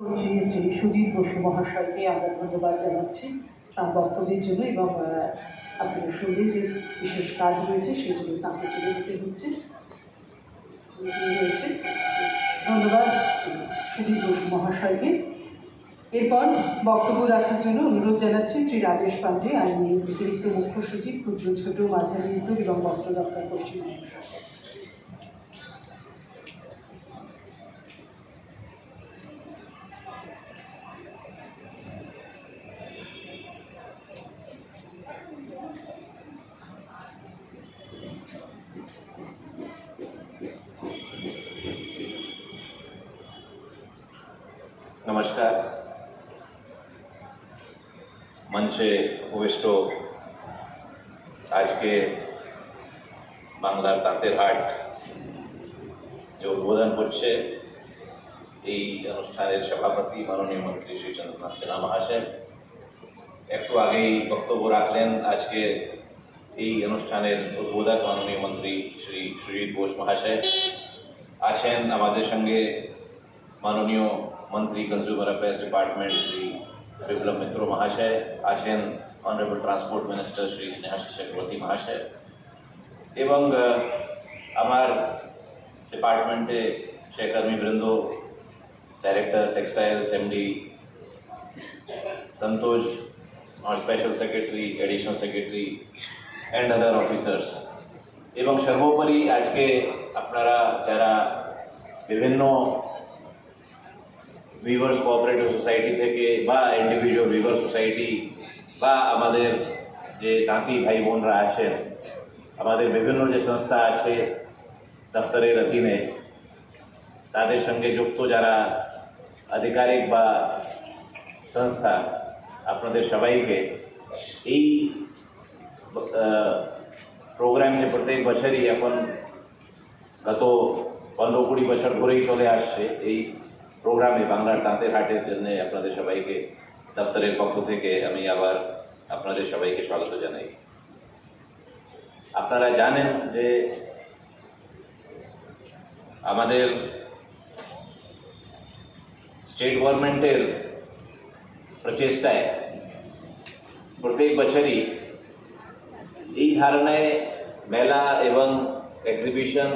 শ্রী শ্রী সুজিত বসু মহাশয়কে আমরা ধন্যবাদ জানাচ্ছি তার বক্তব্যের জন্য এবং আহ, আপনারা যে বিশেষ কাজ রয়েছে সেই জন্য তাকে চলে যেতে হচ্ছে। ধন্যবাদ সুজিত বসু মহাশয়কে। এরপর বক্তব্য রাখার জন্য অনুরোধ জানাচ্ছি শ্রী রাজেশ পান্ডে আইএস অতিরিক্ত মুখ্য সচিব ক্ষুদ্র ছোট মাঝারি উদ্যোগ এবং বস্ত্র দপ্তর পশ্চিমবঙ্গ সরকার নমস্কার। মঞ্চে উপবিষ্ট আজকে বাংলার তাঁতের হাট যে উদ্বোধন করছে, এই অনুষ্ঠানের সভাপতি মাননীয় মন্ত্রী শ্রী চন্দ্রনাথ সিনহা মহাশয়। একটু আগেই বক্তব্য রাখলেন আজকে এই অনুষ্ঠানের উদ্বোধক মাননীয় মন্ত্রী শ্রী সুজিত বোস মহাশয়। আছেন আমাদের সঙ্গে মাননীয় মন্ত্রী consumer affairs department Shri Biplab Mitra মহাশয় আছেন honourable transport minister Shri Snehasis Chakraborty মহাশয় এবং আহ, আমার ডিপার্টমেন্টে সহকর্মীবৃন্দ ডাইরেক্টর টেক্সটাইলস এমডি তন্তোষ আমার special secretary additional secretary and other officers এবং সর্বোপরি আজকে আপনারা যারা বিভিন্ন ভিভার্স কোঅপারেটিভ সোসাইটি থেকে বা ইন্ডিভিজুয়াল ভিভার সোসাইটি বা আমাদের যে তাঁতি ভাই বোনরা আছেন, আমাদের বিভিন্ন যে সংস্থা আছে দপ্তরের অধীনে, তাদের সঙ্গে যুক্ত যারা আধিকারিক বা সংস্থা, আপনাদের সবাইকে এই প্রোগ্রাম যে প্রত্যেক বছরই এখন গত পনেরো কুড়ি বছর ধরেই চলে আসছে, এই প্রোগ্রামে বাংলার তাঁতের হাটের জন্য আপনাদের সবাইকে দপ্তরের পক্ষ থেকে আমি আবার আপনাদের সবাইকে স্বাগত জানাই আপনারা জানেন যে আমাদের স্টেট গভর্নমেন্টের প্রচেষ্টায় প্রত্যেক বছরই এই ধরনের মেলা এবং এক্সিবিশন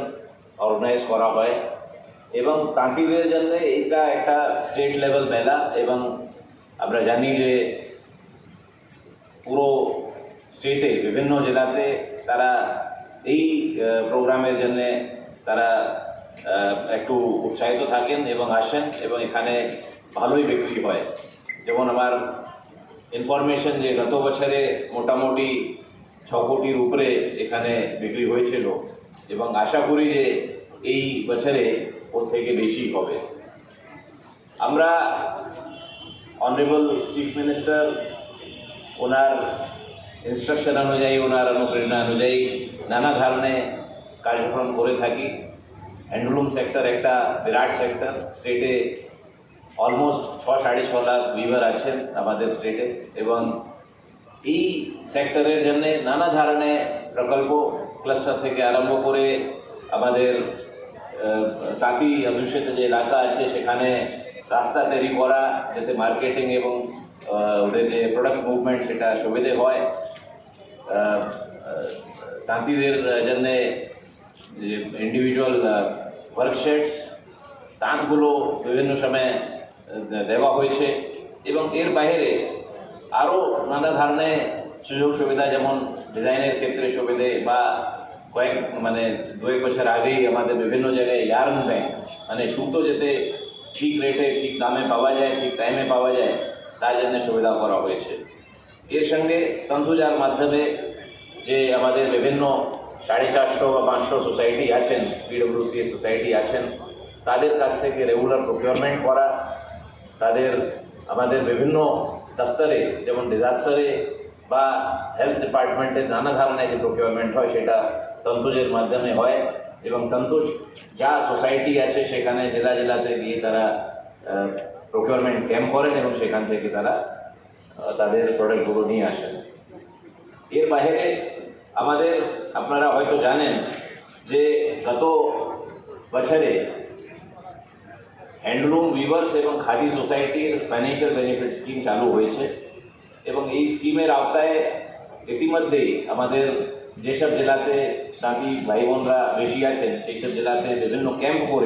অর্গানাইজ করা হয় এবং তাঁতিদের জন্য এইটা একটা স্টেট লেভেল মেলা এবং আমরা জানি যে পুরো স্টেটে বিভিন্ন জেলাতে তারা এই প্রোগ্রামের জন্যে তারা একটু উৎসাহিত থাকেন এবং আসেন এবং এখানে ভালোই বিক্রি হয়। যেমন আমার ইনফরমেশন যে গত বছরে মোটামুটি ছ কোটির উপরে এখানে বিক্রি হয়েছিল এবং আশা করি যে এই বছরে ওর থেকে বেশি হবে। আমরা অনারেবল চিফ মিনিস্টার ওনার ইনস্ট্রাকশন অনুযায়ী, ওনার অনুপ্রেরণা অনুযায়ী নানা ধরনের কার্যক্রম করে থাকি। হ্যান্ডলুম সেক্টর একটা, বিরাট সেক্টর স্টেটে অলমোস্ট ছ, সাড়ে ছ লাখ উইভার আছেন আমাদের স্টেটে এবং এই সেক্টরের জন্য নানা ধরনের প্রকল্প ক্লাস্টার থেকে আরম্ভ করে আমাদের তাঁতি অধ্যুষিত যে এলাকা আছে, সেখানে রাস্তা তৈরি করা, যাতে মার্কেটিং এবং ওদের যে প্রোডাক্ট মুভমেন্ট সেটা সুবিধে হয়। তাঁতিদের জন্যে যে ইন্ডিভিজুয়াল ওয়ার্কশেটস তাঁতগুলো বিভিন্ন সময়ে দেওয়া হয়েছে। এবং এর বাইরে আরও নানা ধরনের সুযোগ সুবিধা যেমন ডিজাইনের ক্ষেত্রে সুবিধে বা কয়েক মানে দু এক বছর আগেই আমাদের বিভিন্ন জায়গায় ইয়ার্ন ব্যাংক মানে সুতো যেতে ঠিক রেটে ঠিক দামে পাওয়া যায়, ঠিক টাইমে পাওয়া যায়, তার জন্য সুবিধা করা হয়েছে। এর সঙ্গে তন্তুজার মাধ্যমে যে আমাদের বিভিন্ন সাড়ে চারশো বা পাঁচশো সোসাইটি আছেন পিডব্লিউসি সোসাইটি আছেন, তাদের কাছ থেকে রেগুলার প্রকিউরমেন্ট করা, তাদের, আমাদের বিভিন্ন দপ্তরে যেমন ডিজাস্টারে বা হেলথ ডিপার্টমেন্টের নানা ধরনের যে প্রকিউরমেন্ট হয়, সেটা তন্তুজের মাধ্যমে হয় এবং তন্তুজ যা সোসাইটি আছে সেখানে জেলা জেলাতে গিয়ে তারা প্রকিউরমেন্ট ক্যাম্প করেন এবং সেখান থেকে তারা তাদের প্রোডাক্টগুলো নিয়ে আসেন। এর বাইরে আমাদের, আপনারা হয়তো জানেন যে গত বছরে হ্যান্ডলুম উইভার্স এবং খাদি সোসাইটির ফাইন্যান্সিয়াল বেনিফিট স্কিম চালু হয়েছে এবং এই স্কিমের আওতায় ইতিমধ্যেই আমাদের যেসব জেলাতে তাঁতি ভাই বোনরা বেশি আছেন সেই সব জেলাতে বিভিন্ন ক্যাম্প করে